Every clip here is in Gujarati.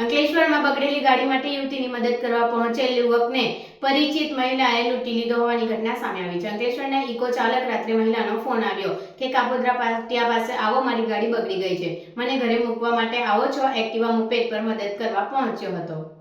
અંકલેશ્વરમાં બગડેલી ગાડી માટે યુવતીની મદદ કરવા પહોંચેલ યુવકને પરિચિત મહિલાએ લૂંટી લીધો હોવાની ઘટના સામે આવી છે. અંકલેશ્વરના ઇકો ચાલક રાત્રે મહિલાનો ફોન આવ્યો કે, કાપોદ્રા પાટિયા પાસે આવો, મારી ગાડી બગડી ગઈ છે. મને ઘરે મૂકવા માટે આવો છો. એક્ટિવા મુપેડ પર મદદ કરવા પહોંચ્યો હતો.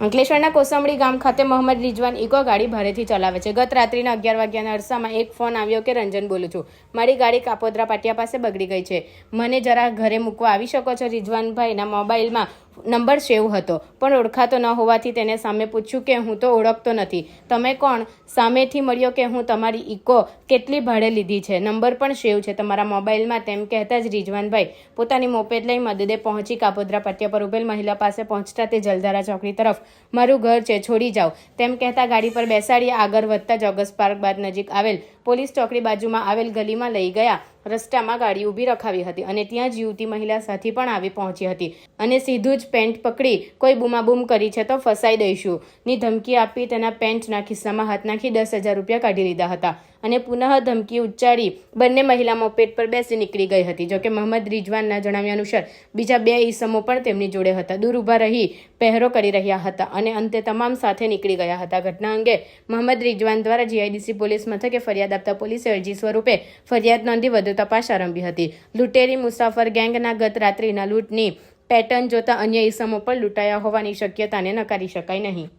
અંકલેશ્વરના કોસંબડી ગામ ખાતે મોહમ્મદ રિજવાન ઇકો ગાડી ભારેથી ચલાવે છે. ગત રાત્રિના અગિયાર વાગ્યાના અરસામાં એક ફોન આવ્યો કે, રંજન, બોલું છું. મારી ગાડી કાપોદ્રા પાટિયા પાસે બગડી ગઈ છે. મને જરા ઘરે મૂકવા આવી શકો છો? રિજવાનભાઈના મોબાઈલમાં નંબર સેવ હતો. પણ ઓળખાતો ન હોવાથી તેને સામે પૂછ્યું કે હું તો ઓળખતો નથી. તમે કોણ? સામેથી મળ્યો કે હું તમારી ઇકો કેટલી ભાડે લીધી છે? નંબર પણ સેવ છે. તમારા મોબાઈલમાં તેમ કહેતા જ રિજવાનભાઈ પોતાની મોપેદ લઈ મદદે પહોંચી કાપોદ્રા પાટિયા પર ઉભેલ મહિલા પાસે પહોંચતા તે જલધારા ચોકડી તરફ. મારું ઘર છે. છોડી જાઓ. તેમ કહેતા ગાડી પર બેસાડી આગળ વધતા જોગસ પાર્ક બાદ નજીક આવેલ પોલીસ ચોકડી બાજુમાં આવેલ ગલીમાં લઈ ગયા. રસ્તામાં ગાડી ઊભી રખાવી હતી અને ત્યાં જ યુવતી મહિલા સાથી પણ આવી પહોંચી હતી. અને સીધું જ પેન્ટ પકડી કોઈ બૂમાબૂમ કરી છે તો ફસાઈ દઈશું. ની ધમકી આપી તેના પેન્ટના ખિસ્સામાં હાથ નાખી દસ હજાર રૂપિયા કાઢી લીધા હતા. અને પુનઃ ધમકી ઉચ્ચારી બંને મહિલા મોપેટ પર બેસી નીકળી ગઈ હતી. જોકે મોહમ્મદ રિજવાનના જણાવ્યા અનુસાર બીજા બે ઈસમો પણ તેમની જોડે હતા. દૂર ઊભા રહી પહેરો કરી રહ્યા હતા અને અંતે તમામ સાથે નીકળી ગયા હતા. ઘટના અંગે મોહમ્મદ રિજવાન દ્વારા જીઆઈડીસી પોલીસ મથકે ફરિયાદ આપતા પોલીસે અરજી સ્વરૂપે ફરિયાદ નોંધી વધુ તપાસ આરંભી હતી. લૂંટેરી મુસાફર ગેંગના ગત રાત્રિના લૂંટની પેટર્ન જોતા અન્ય ઇસમો પણ લૂંટાયા હોવાની શક્યતાને નકારી શકાય નહીં.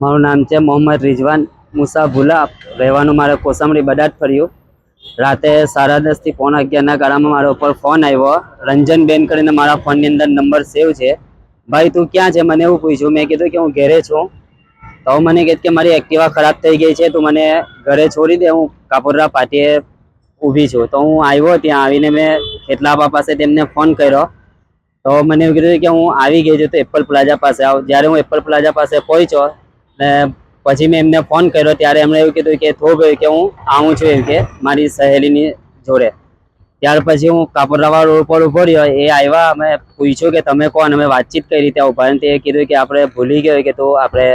મારું નામ છે મોહમ્મદ રિઝવાન મુસા ભુલા રહેવાનું મારે કોસંબડી બડાટ ફર્યું. રાતે સાડા દસથી પોણા અગિયારના ગાળામાં મારા ઉપર ફોન આવ્યો. રંજનબેન કરીને મારા ફોનની અંદર નંબર સેવ છે. ભાઈ, તું ક્યાં છે? મને એવું પૂછ્યું. મેં કીધું કે હું ઘરે છું. તો મને કહે કે મારી એક્ટિવા ખરાબ થઈ ગઈ છે, તો મને ઘરે છોડી દે, હું કાપોદરા પાટીએ ઊભી છું. તો હું આવ્યો ત્યાં આવીને મેં ખેતલાબા પાસે તેમને ફોન કર્યો. તો મને એવું કીધું કે હું આવી ગઈ છું તો એપલ પ્લાઝા પાસે આવ. જ્યારે હું એપલ પ્લાઝા પાસે પહોંચ્યો ને પછી મેં એમને ફોન કર્યો, ત્યારે એમણે એવું કીધું કે થોભ કે હું આવું છું એમ કે મારી સહેલીની જોડે. ત્યાર પછી હું કાપોદ્રાવા રોડ પર ઊભો રહ્યો. એ આવ્યા અમે પૂછ્યું કે તમે કોણ? અમે વાતચીત કરી ત્યાં ઊભા તે કીધું કે આપણે ભૂલી ગયો કે તો આપણે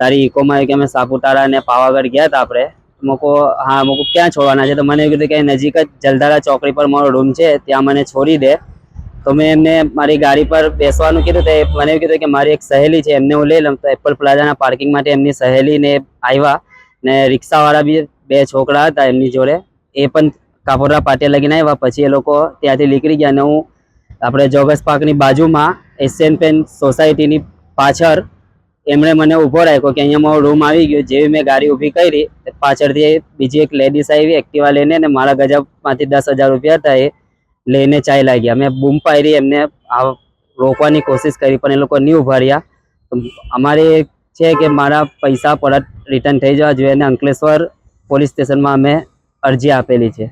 તારી ઇકોમાં કે અમે સાપુતારા ને પાવાગઢ ગયા હતા આપણે. મોકો, હા, મોકો ક્યાં છોડવાના છે? તો મને એવું કીધું કે નજીક જ જલધારા ચોકડી પર મારો રૂમ છે, ત્યાં મને છોડી દે. તો મેં એમને મારી ગાડી પર બેસવાનું કીધું તો મને એવું કીધું કે મારી એક સહેલી છે, એમને હું લઈ લઉં. તો એપલ પ્લાઝાના પાર્કિંગ માટે એમની સહેલીને આવ્યા ને રિક્ષાવાળા બી બે છોકરા હતા એમની જોડે. એ પણ કાપોરા પાટે લગીને આવ્યા. પછી એ લોકો ત્યાંથી નીકળી ગયા અને હું આપણે જોગસ પાર્કની બાજુમાં એશિયન પેન સોસાયટીની પાછળ એમણે મને ઊભો રાખ્યો કે અહીંયા મારો રૂમ આવી ગયો. જેવી મેં ગાડી ઊભી કરી પાછળથી બીજી એક લેડીઝ આવી, એક્ટિવા લઈને ને મારા ગજબમાંથી દસ હજાર રૂપિયા હતા એ લઈને ચાલ્યા ગયા મેં બૂમ પાડી, એમને રોકવાની કોશિશ કરી, પણ એ લોકો નહીં ઊભા રહ્યા. અમારે છે કે મારા પૈસા પરત રિટર્ન થઈ જવા જોઈએ અને અંકલેશ્વર પોલીસ સ્ટેશનમાં અમે અરજી આપેલી છે.